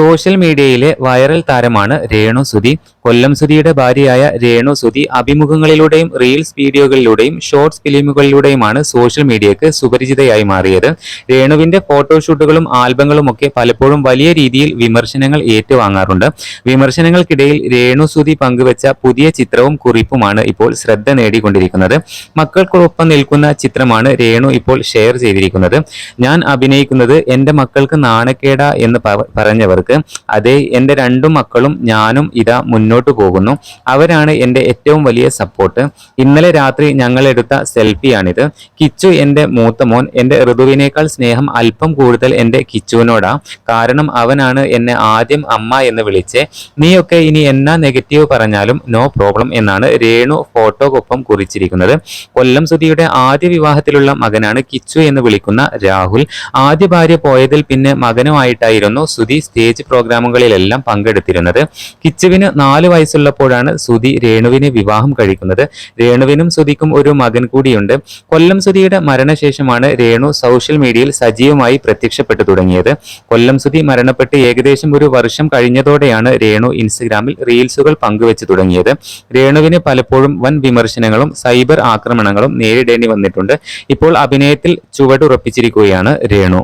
Social മീഡിയയിലെ viral താരമാണ് രേണു സുധി. കൊല്ലം സുധിയുടെ ഭാര്യയായ രേണു സുധി അഭിമുഖങ്ങളിലൂടെയും റീൽസ് വീഡിയോകളിലൂടെയും ഷോർട്സ് ഫിലിമുകളിലൂടെയുമാണ് സോഷ്യൽ മീഡിയക്ക് സുപരിചിതയായി മാറിയത്. രേണുവിന്റെ ഫോട്ടോഷൂട്ടുകളും ആൽബങ്ങളും ഒക്കെ പലപ്പോഴും വലിയ രീതിയിൽ വിമർശനങ്ങൾ ഏറ്റുവാങ്ങാറുണ്ട്. വിമർശനങ്ങൾക്കിടയിൽ രേണു സുധി പങ്കുവച്ച പുതിയ ചിത്രവും കുറിപ്പുമാണ് ഇപ്പോൾ ശ്രദ്ധ നേടിക്കൊണ്ടിരിക്കുന്നത്. മക്കൾക്കൊപ്പം നിൽക്കുന്ന ചിത്രമാണ് രേണു ഇപ്പോൾ ഷെയർ ചെയ്തിരിക്കുന്നത്. ഞാൻ അഭിനയിക്കുന്നത് എന്റെ മക്കൾക്ക് നാണക്കേട എന്ന് പ- പറഞ്ഞവർക്ക് അതേ എന്റെ രണ്ടു മക്കളും ഞാനും ഇതാ മുന്നോട്ട് പോകുന്നു. അവരാണ് എന്റെ ഏറ്റവും വലിയ സപ്പോർട്ട് ഇന്നലെ രാത്രി ഞങ്ങൾ എടുത്ത സെൽഫിയാണിത്. കിച്ചു എന്റെ മൂത്ത മോൻ എന്റെ ഋതുവിനേക്കാൾ സ്നേഹം അല്പം കൂടുതൽ എന്റെ കിച്ചുവിനോടാ. കാരണം അവനാണ് എന്നെ ആദ്യം അമ്മ എന്ന് വിളിച്ചേ. നീയൊക്കെ ഇനി എന്നാ നെഗറ്റീവ് പറഞ്ഞാലും നോ പ്രോബ്ലം എന്നാണ് രേണു ഫോട്ടോക്കൊപ്പം കുറിച്ചിരിക്കുന്നത്. കൊല്ലം സുധിയുടെ ആദ്യ വിവാഹത്തിലുള്ള മകനാണ് കിച്ചു എന്ന് വിളിക്കുന്ന രാഹുൽ. ആദ്യ ഭാര്യ പോയതിൽ പിന്നെ മകനുമായിട്ടായിരുന്നു സുധി സ്റ്റേജ് പ്രോഗ്രാമുകളിലെല്ലാം പങ്കെടുത്തിരുന്നത്. കിച്ചുവിന് നാല് വയസ്സുള്ളപ്പോഴാണ് സുധി രേണുവിനെ വിവാഹം കഴിക്കുന്നത്. രേണുവിനും സുധിക്കും ഒരു മകൻ കൂടിയുണ്ട്. കൊല്ലം സുധിയുടെ മരണശേഷമാണ് രേണു സോഷ്യൽ മീഡിയയിൽ സജീവമായി പ്രത്യക്ഷപ്പെട്ടു തുടങ്ങിയത്. കൊല്ലം സുധി മരണപ്പെട്ട് ഏകദേശം ഒരു വർഷം കഴിഞ്ഞതോടെയാണ് രേണു ഇൻസ്റ്റഗ്രാമിൽ റീൽസുകൾ പങ്കുവച്ചു തുടങ്ങിയത്. രേണുവിന് പലപ്പോഴും വൻ വിമർശനങ്ങളും സൈബർ ആക്രമണങ്ങളും നേരിടേണ്ടി വന്നിട്ടുണ്ട്. ഇപ്പോൾ അഭിനയത്തിൽ ചുവടുറപ്പിച്ചിരിക്കുകയാണ് രേണു.